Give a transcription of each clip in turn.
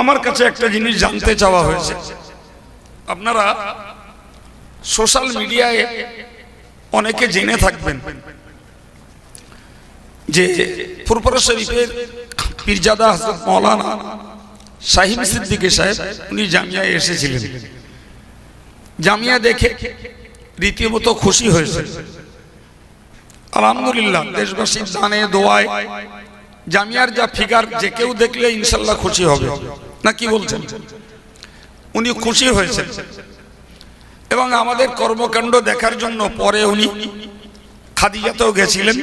আমার কাছে একটা জিনিস জানতে চাওয়া হয়েছে। আপনারা সোশ্যাল মিডিয়ায় অনেকে জেনে থাকবেন যে ফুরপুরা শরীফের পীরজাদা হজরত মৌলানা শাহিন সিদ্দিকী সাহেব, উনি জামিয়ায় এসেছিলেন। জামিয়া দেখে রীতিমতো খুশি হয়েছে। আলহামদুলিল্লাহ দেশবাসীর দানে দোয়ায় জামিয়ার যা ফিগার, যে কেউ দেখলে ইনশাল্লাহ খুশি হবে। না কি বলছেন? উনি খুশি হয়েছেন। এবং আমাদের কর্মকাণ্ড দেখার জন্য পরে উনি খাদিজাতেও গেছিলেন।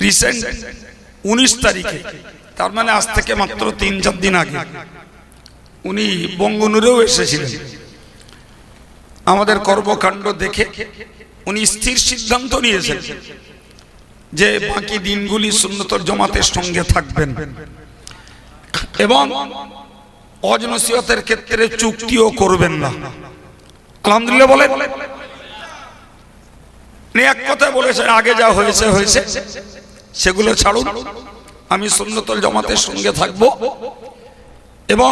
রিসেন্ট উনিশ তারিখে, তার মানে আজ থেকে মাত্র তিন চার দিন আগে। উনি বঙ্গনুরেও এসেছিলেন। আমাদের কর্মকাণ্ড দেখে উনি স্থির সিদ্ধান্ত নিয়েছেন যে বাকি দিনগুলি সুন্নতর জমাতের সঙ্গে থাকবেন। এবং অজনসিয়তের ক্ষেত্রে চুক্তিও করবেন না। আলহামদুলিল্লাহ বলে এক কথায় বলেছেন, আগে যা হয়েছে হয়েছে। সেগুলো ছাড়ুন। আমি সুন্নতল জমাতের সঙ্গে থাকব। এবং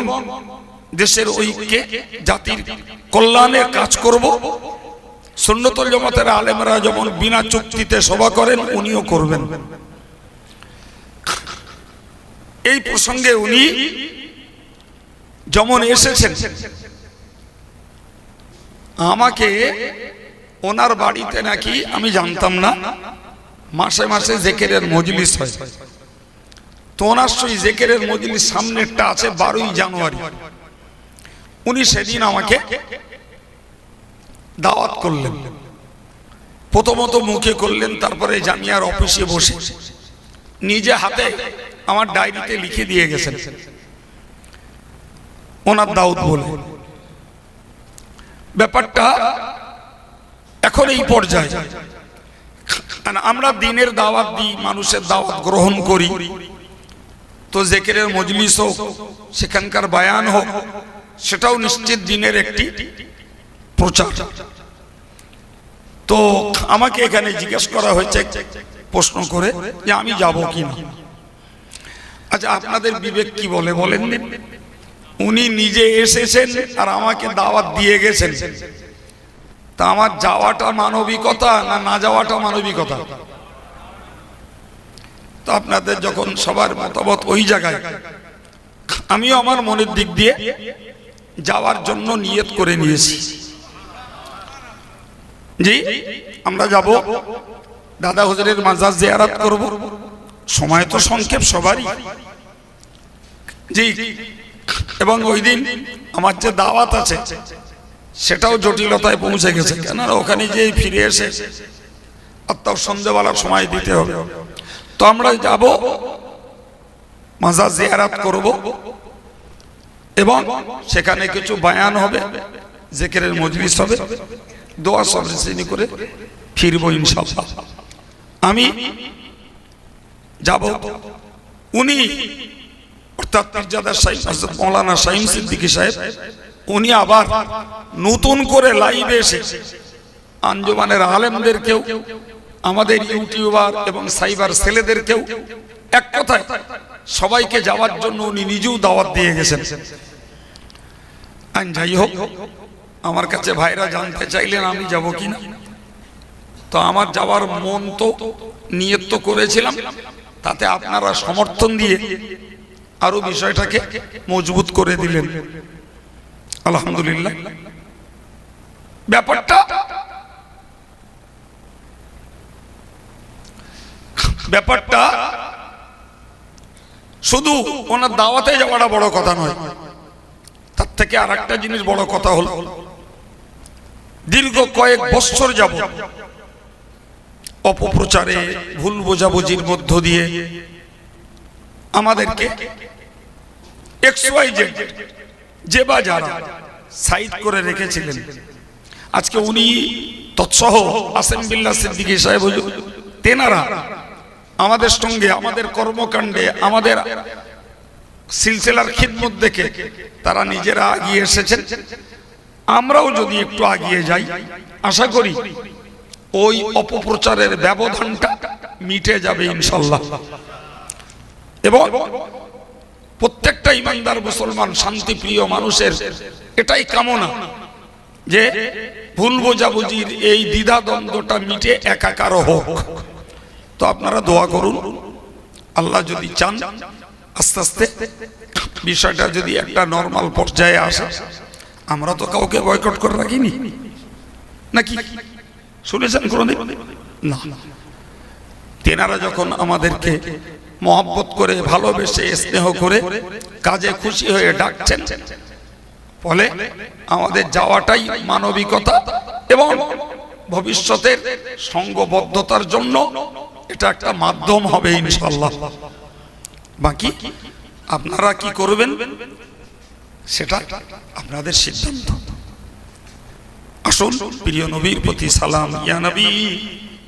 দেশের ঐক্যে, জাতির কল্যাণে কাজ করব। সুন্নতল জমাতের আলেমরা যেমন বিনা চুক্তিতে সভা করেন, উনিও করবেন। এই প্রসঙ্গে উনি যেমন এসেছেন। আমাকে ওনার বাড়িতে নাকি আমি জানতাম না, মাসে মাসে জেকেরের মজলিস হয়। তো ওনার সেই জেকেরের মজলিস সামনেরটা আছে বারোই জানুয়ারি। উনি সেদিন আমাকে দাওয়াত করলেন। প্রথমত মুখে করলেন, তারপরে জামিয়ার অফিসে বসে। নিজে হাতে আমার ডায়েরিতে লিখে দিয়ে গেছেন। ওনার দাউদ বলে। ব্যাপারটা এখন এই পর্যায়ে। আমরা দিনের দাওয়াত দিই, মানুষের দাওয়াত গ্রহণ করি। তো জেকেরের মজলিস হোক, সেখানকার বায়ান হোক, সেটাও নিশ্চিত দিনের একটি প্রচার। তো আমাকে এখানে জিজ্ঞেস করা হয়েছে, প্রশ্ন করে যে আমি যাব কি না আচ্ছা আপনাদের বিবেক কি বলে বলেন? উনি নিজে এসেছেন আর আমাকে দাওয়াত দিয়ে গেছেন। তা আমার যাওয়াটা মানবিকতা না না যাওয়াটা মানবিকতা? তো আপনাদের যখন সবার মতামত ওই জায়গায়, আমিও আমার মনের দিক দিয়ে যাওয়ার জন্য নিয়ত করে নিয়েছি। জি, আমরা যাব। দাদা হুজুরের মাজার জিয়ারাত করব। সময় তো সংক্ষেপ সবারই। জি এবং ওই দিন আমার যে দাওয়াত আছে, সেটাও জটিলতায় পৌঁছে গেছে। কেননা ওখানে যে ফিরে এসে আত্মাও সন্ধ্যেবেলার সময় দিতে হবে। তো আমরা যাব, মাজার জিয়ারাত করব এবং সেখানে কিছু বায়ান হবে, জেকেরের মজলিস হবে, দোয়া সবরেসিনি করে ফিরব ইনশাল্লাহ আমি যাব। উনি, অর্থাৎ পীরজাদা সাহেব মৌলানা শাহিন সিদ্দিকী সাহেব, উনি আবার নতুন করে লাইভে এসে আঞ্জুমানের আলেমদেরকেও, আমাদের ইউটিউবার এবং সাইবার ছেলেদেরকেও এক কথায় সবাইকে যাওয়ার জন্য উনি নিজেও দাওয়াত দিয়ে গেছেন। আইন যাই হোক, আমার কাছে ভাইরা জানতে চাইলেন আমি যাব কিনা। তো আমার যাওয়ার মন তো নিয়ত করেছিলাম। তাতে আপনারা সমর্থন দিয়ে আরও বিষয়টাকে মজবুত করে দিলেন। আলহামদুলিল্লাহ। ব্যাপারটা ব্যাপারটা শুধু ওনার দাওয়াতে যাওয়াটা বড় কথা নয়, তার থেকে আর একটা জিনিস বড় কথা হলো, দীর্ঘ কয়েক বছর যাব অপপ্রচারে, ভুল বোঝাবুঝির মধ্য দিয়ে আমাদেরকে এক্সওয়াইজেড যে বা যারা সাইড করে রেখেছিলেন। আজকে উনি তৎসহ আসেম বিল্লা সিদ্দিকী সাহেব তেনারা আমাদের সঙ্গে, আমাদের কর্মকাণ্ডে, আমাদের সিলসিলার খিদমত দেখে তারা নিজেরা আগিয়ে এসেছেন। আমরাও যদি একটু আগিয়ে যাই, আশা করি ওই অপপ্রচারের ব্যবধানটা মিটে যাবে ইনশাল্লাহ। এবং প্রত্যেকটা ইমানদার মুসলমান শান্তিপ্রিয় মানুষের এটাই কামনা যে ভুল বোঝাবুঝির এই দ্বিধা দ্বন্দ্বটা মিটে একাকার হোক। তো আপনারা দোয়া করুন, আল্লাহ যদি চান, আস্তে আস্তে বিষয়টা যদি একটা নর্মাল পর্যায়ে আসে, আমরা তো কাউকে বয়কট করে রাখিনি। নাকি? শুনেছেন কোনদিন? না। তেনারা যখন আমাদেরকে মহব্বত করে, ভালোবেসে, স্নেহ করে কাজে খুশি হয়ে ডাকছেন, ফলে আমাদের যাওয়াটাই মানবিকতা এবং ভবিষ্যতের সঙ্গবদ্ধতার জন্য এটা একটা মাধ্যম হবে ইনশাল্লাহ বাকি আপনারা কি করবেন? সেটা আপনাদের সিদ্ধান্ত। আসুন প্রিয় নবীর প্রতি সালাম। ইয়া নবী